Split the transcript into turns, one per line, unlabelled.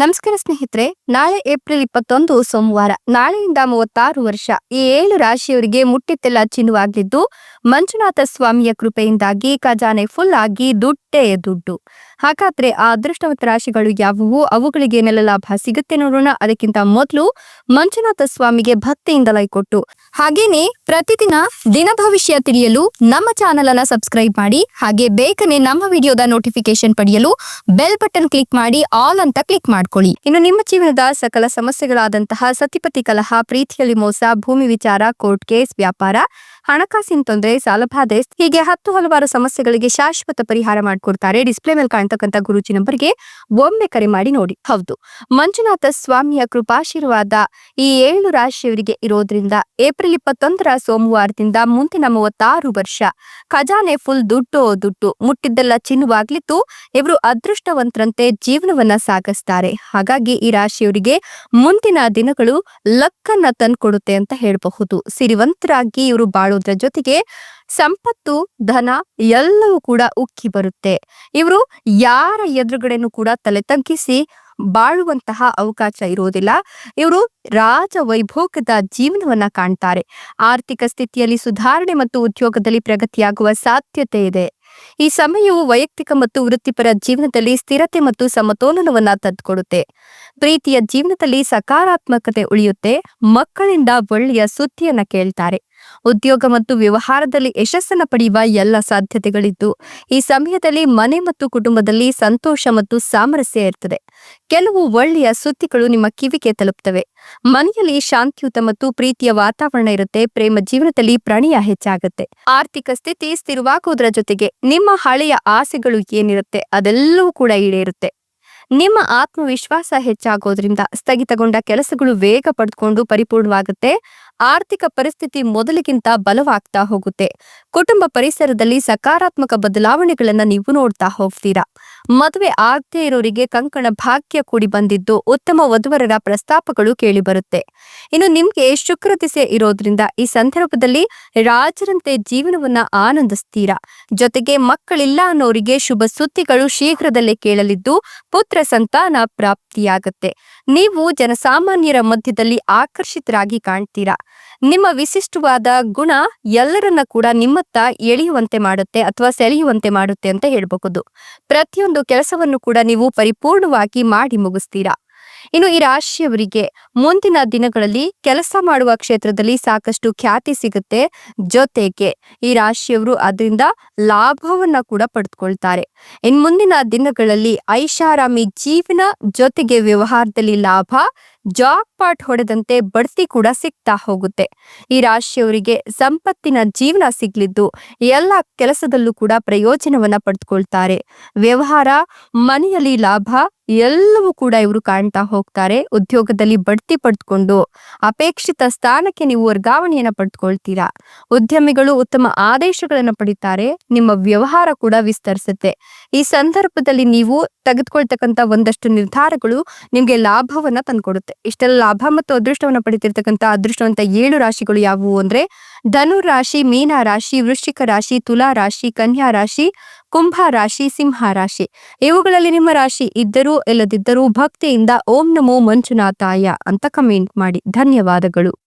ನಮಸ್ಕಾರ ಸ್ನೇಹಿತರೆ, ನಾಳೆ ಏಪ್ರಿಲ್ ಇಪ್ಪತ್ತೊಂದು ಸೋಮವಾರ, ನಾಳೆಯಿಂದ ಮೂವತ್ತಾರು ವರ್ಷ, ಈ ಏಳು ರಾಶಿಯವರಿಗೆ ಮುಟ್ಟಿತ್ತೆಲ್ಲ ಚಿನ್ನವಾಗಲಿದ್ದು, ಮಂಜುನಾಥ ಸ್ವಾಮಿಯ ಕೃಪೆಯಿಂದಾಗಿ ಖಜಾನೆ ಫುಲ್ ಆಗಿ ದುಡ್ಡೇ ದುಡ್ಡು. ಹಾಗಾದ್ರೆ ಆ ಅದೃಷ್ಟವಂತ ರಾಶಿಗಳು ಯಾವುವು? ಅವುಗಳಿಗೆ ಏನೆಲ್ಲ ಲಾಭ ಸಿಗುತ್ತೆ ನೋಡೋಣ. ಅದಕ್ಕಿಂತ ಮೊದಲು ಮಂಜುನಾಥ ಸ್ವಾಮಿಗೆ ಭಕ್ತಿಯಿಂದ ಲೈ ಕೊಟ್ಟು. ಹಾಗೇನೆ ಪ್ರತಿದಿನ ದಿನ ಭವಿಷ್ಯ ತಿಳಿಯಲು ನಮ್ಮ ಚಾನೆಲ್ ಅನ್ನ ಸಬ್ಸ್ಕ್ರೈಬ್ ಮಾಡಿ, ಹಾಗೆ ಬೇಗನೆ ನಮ್ಮ ವಿಡಿಯೋದ ನೋಟಿಫಿಕೇಶನ್ ಪಡೆಯಲು ಬೆಲ್ ಬಟನ್ ಕ್ಲಿಕ್ ಮಾಡಿ ಆಲ್ ಅಂತ ಕ್ಲಿಕ್ ಮಾಡ್ಕೊಳ್ಳಿ. ಇನ್ನು ನಿಮ್ಮ ಜೀವನದ ಸಕಲ ಸಮಸ್ಯೆಗಳಾದಂತಹ ಸತಿಪತಿ ಕಲಹ, ಪ್ರೀತಿಯಲ್ಲಿ ಮೋಸ, ಭೂಮಿ ವಿಚಾರ, ಕೋರ್ಟ್ ಕೇಸ್, ವ್ಯಾಪಾರ, ಹಣಕಾಸಿನ ತೊಂದರೆ ಸಾಲಬಾಧೆ ಹೀಗೆ ಹತ್ತು ಹಲವಾರು ಸಮಸ್ಯೆಗಳಿಗೆ ಶಾಶ್ವತ ಪರಿಹಾರ ಮಾಡಿಕೊಡ್ತಾರೆ. ಡಿಸ್ಪ್ಲೇ ಮೇಲೆ ಕಾಣ್ತಕ್ಕಂಥ ಗುರುಜಿ ನಂಬರ್ಗೆ ಒಮ್ಮೆ ಕರೆ ಮಾಡಿ ನೋಡಿ. ಹೌದು, ಮಂಜುನಾಥ ಸ್ವಾಮಿಯ ಕೃಪಾಶೀರ್ವಾದ ಈ ಏಳು ರಾಶಿಯವರಿಗೆ ಇರೋದ್ರಿಂದ ಏಪ್ರಿಲ್ ಇಪ್ಪತ್ತೊಂದರ ಸೋಮವಾರದಿಂದ ಮುಂದಿನ ಮೂವತ್ತಾರು ವರ್ಷ ಖಜಾನೆ ಫುಲ್ ದುಡ್ಡು ದುಡ್ಡು. ಮುಟ್ಟಿದ್ದೆಲ್ಲ ಚಿನ್ನವಾಗ್ಲಿತ್ತು ಇವರು ಅದೃಷ್ಟವಂತರಂತೆ ಜೀವನವನ್ನ ಸಾಗಿಸ್ತಾರೆ. ಹಾಗಾಗಿ ಈ ರಾಶಿಯವರಿಗೆ ಮುಂದಿನ ದಿನಗಳು ಲಕ್ಕನ್ನ ತಂದ್ಕೊಡುತ್ತೆ ಅಂತ ಹೇಳಬಹುದು. ಸಿರಿವಂತರಾಗಿ ಇವರು ಬಾಳೋದ್ರ ಜೊತೆಗೆ ಸಂಪತ್ತು, ಧನ ಎಲ್ಲವೂ ಕೂಡ ಉಕ್ಕಿ ಬರುತ್ತೆ. ಇವರು ಯಾರ ಎದುರುಗಡೆನೂ ಕೂಡ ತಲೆ ತಗ್ಗಿಸಿ ಬಾಳುವಂತಹ ಅವಕಾಶ ಇರುವುದಿಲ್ಲ ಇವರು ರಾಜ ವೈಭೋಗದ ಜೀವನವನ್ನ ಕಾಣ್ತಾರೆ. ಆರ್ಥಿಕ ಸ್ಥಿತಿಯಲ್ಲಿ ಸುಧಾರಣೆ ಮತ್ತು ಉದ್ಯೋಗದಲ್ಲಿ ಪ್ರಗತಿಯಾಗುವ ಸಾಧ್ಯತೆ ಇದೆ. ಈ ಸಮಯವು ವೈಯಕ್ತಿಕ ಮತ್ತು ವೃತ್ತಿಪರ ಜೀವನದಲ್ಲಿ ಸ್ಥಿರತೆ ಮತ್ತು ಸಮತೋಲನವನ್ನ ತಂದುಕೊಡುತ್ತೆ. ಪ್ರೀತಿಯ ಜೀವನದಲ್ಲಿ ಸಕಾರಾತ್ಮಕತೆ ಉಳಿಯುತ್ತೆ. ಮಕ್ಕಳಿಂದ ಒಳ್ಳೆಯ ಸುದ್ದಿಯನ್ನ ಕೇಳ್ತಾರೆ. ಉದ್ಯೋಗ ಮತ್ತು ವ್ಯವಹಾರದಲ್ಲಿ ಯಶಸ್ಸನ್ನು ಪಡೆಯುವ ಎಲ್ಲ ಸಾಧ್ಯತೆಗಳಿದ್ದು, ಈ ಸಮಯದಲ್ಲಿ ಮನೆ ಮತ್ತು ಕುಟುಂಬದಲ್ಲಿ ಸಂತೋಷ ಮತ್ತು ಸಾಮರಸ್ಯ ಇರ್ತದೆ. ಕೆಲವು ಒಳ್ಳೆಯ ಸುದ್ದಿಗಳು ನಿಮ್ಮ ಕಿವಿಗೆ ತಲುಪ್ತವೆ. ಮನೆಯಲ್ಲಿ ಶಾಂತಿಯುತ ಮತ್ತು ಪ್ರೀತಿಯ ವಾತಾವರಣ ಇರುತ್ತೆ, ಪ್ರೇಮ ಜೀವನದಲ್ಲಿ ಪ್ರಣಯ ಹೆಚ್ಚಾಗುತ್ತೆ. ಆರ್ಥಿಕ ಸ್ಥಿತಿ ಸ್ಥಿರವಾಗುವುದರ ಜೊತೆಗೆ ನಿಮ್ಮ ಹಳೆಯ ಆಸೆಗಳು ಏನಿರುತ್ತೆ, ಅದೆಲ್ಲವೂ ಕೂಡ ಈಡೇರುತ್ತೆ. ನಿಮ್ಮ ಆತ್ಮವಿಶ್ವಾಸ ಹೆಚ್ಚಾಗೋದ್ರಿಂದ ಸ್ಥಗಿತಗೊಂಡ ಕೆಲಸಗಳು ವೇಗ ಪಡೆದುಕೊಂಡು ಪರಿಪೂರ್ಣವಾಗುತ್ತೆ. ಆರ್ಥಿಕ ಪರಿಸ್ಥಿತಿ ಮೊದಲಿಗಿಂತ ಬಲವಾಗ್ತಾ ಹೋಗುತ್ತೆ. ಕುಟುಂಬ ಪರಿಸರದಲ್ಲಿ ಸಕಾರಾತ್ಮಕ ಬದಲಾವಣೆಗಳನ್ನ ನೀವು ನೋಡ್ತಾ ಹೋಗ್ತೀರಾ? ಮದುವೆ ಆಗದೆ ಇರೋರಿಗೆ ಕಂಕಣ ಭಾಗ್ಯ ಕೂಡಿ ಬಂದಿದ್ದು ಉತ್ತಮ ವಧುವರರ ಪ್ರಸ್ತಾಪಗಳು ಕೇಳಿಬರುತ್ತೆ. ಇನ್ನು ನಿಮ್ಗೆ ಶುಕ್ರ ದಿಸೆ ಇರೋದ್ರಿಂದ ಈ ಸಂದರ್ಭದಲ್ಲಿ ರಾಜರಂತೆ ಜೀವನವನ್ನ ಆನಂದಿಸ್ತೀರಾ. ಜೊತೆಗೆ ಮಕ್ಕಳಿಲ್ಲ ಅನ್ನೋರಿಗೆ ಶುಭ ಸುದ್ದಿಗಳು ಶೀಘ್ರದಲ್ಲೇ ಕೇಳಲಿದ್ದು ಪುತ್ರ ಸಂತಾನ ಪ್ರಾಪ್ತಿಯಾಗತ್ತೆ. ನೀವು ಜನಸಾಮಾನ್ಯರ ಮಧ್ಯದಲ್ಲಿ ಆಕರ್ಷಿತರಾಗಿ ಕಾಣ್ತೀರಾ. ನಿಮ್ಮ ವಿಶಿಷ್ಟವಾದ ಗುಣ ಎಲ್ಲರನ್ನ ಕೂಡ ನಿಮ್ಮತ್ತ ಎಳೆಯುವಂತೆ ಮಾಡುತ್ತೆ ಅಥವಾ ಸೆಳೆಯುವಂತೆ ಮಾಡುತ್ತೆ ಅಂತ ಹೇಳಬಹುದು. ಪ್ರತಿಯೊಂದು ಕೆಲಸವನ್ನು ಕೂಡ ನೀವು ಪರಿಪೂರ್ಣವಾಗಿ ಮಾಡಿ ಮುಗಿಸ್ತೀರಾ? ಇನ್ನು ಈ ರಾಶಿಯವರಿಗೆ ಮುಂದಿನ ದಿನಗಳಲ್ಲಿ ಕೆಲಸ ಮಾಡುವ ಕ್ಷೇತ್ರದಲ್ಲಿ ಸಾಕಷ್ಟು ಖ್ಯಾತಿ ಸಿಗುತ್ತೆ. ಜೊತೆಗೆ ಈ ರಾಶಿಯವರು ಅದರಿಂದ ಲಾಭವನ್ನ ಕೂಡ ಪಡೆದುಕೊಳ್ತಾರೆ. ಇನ್ ಮುಂದಿನ ದಿನಗಳಲ್ಲಿ ಐಷಾರಾಮಿ ಜೀವನ ಜೊತೆಗೆ ವ್ಯವಹಾರದಲ್ಲಿ ಲಾಭ ಜಾಬ್ ಪಾಟ್ ಹೊಡೆದಂತೆ ಬಡ್ತಿ ಕೂಡ ಸಿಗ್ತಾ ಹೋಗುತ್ತೆ. ಈ ರಾಶಿಯವರಿಗೆ ಸಂಪತ್ತಿನ ಜೀವನ ಸಿಗ್ಲಿದ್ದು ಎಲ್ಲ ಕೆಲಸದಲ್ಲೂ ಕೂಡ ಪ್ರಯೋಜನವನ್ನ ಪಡೆದುಕೊಳ್ತಾರೆ ವ್ಯವಹಾರ, ಮನೆಯಲ್ಲಿ ಲಾಭ ಎಲ್ಲವೂ ಕೂಡ ಇವರು ಕಾಣ್ತಾ ಹೋಗ್ತಾರೆ. ಉದ್ಯೋಗದಲ್ಲಿ ಬಡ್ತಿ ಪಡೆದುಕೊಂಡು ಅಪೇಕ್ಷಿತ ಸ್ಥಾನಕ್ಕೆ ನೀವು ವರ್ಗಾವಣೆಯನ್ನ ಪಡೆದುಕೊಳ್ತೀರಾ ಉದ್ಯಮಿಗಳು ಉತ್ತಮ ಆದೇಶಗಳನ್ನ ಪಡಿತಾರೆ. ನಿಮ್ಮ ವ್ಯವಹಾರ ಕೂಡ ವಿಸ್ತರಿಸುತ್ತೆ. ಈ ಸಂದರ್ಭದಲ್ಲಿ ನೀವು ತೆಗೆದುಕೊಳ್ತಕ್ಕಂತ ಒಂದಷ್ಟು ನಿರ್ಧಾರಗಳು ನಿಮ್ಗೆ ಲಾಭವನ್ನ ತಂದ್ಕೊಡುತ್ತೆ. ಇಷ್ಟೆಲ್ಲ ಲಾಭ ಮತ್ತು ಅದೃಷ್ಟವನ್ನು ಪಡಿತಿರ್ತಕ್ಕಂಥ ಅದೃಷ್ಟವಂತ ಏಳು ರಾಶಿಗಳು ಯಾವುವು ಅಂದ್ರೆ ಧನು ರಾಶಿ, ಮೀನ ರಾಶಿ, ವೃಶ್ಚಿಕ ರಾಶಿ, ತುಲಾ ರಾಶಿ, ಕನ್ಯಾ ರಾಶಿ, ಕುಂಭ ರಾಶಿ, ಸಿಂಹ ರಾಶಿ. ಇವುಗಳಲ್ಲಿ ನಿಮ್ಮ ರಾಶಿ ಇದ್ದರೂ ಇಲ್ಲದಿದ್ದರೂ ಭಕ್ತಿಯಿಂದ ಓಂ ನಮೋ ಮಂಜುನಾಥಾಯ ಅಂತ ಕಮೆಂಟ್ ಮಾಡಿ. ಧನ್ಯವಾದಗಳು.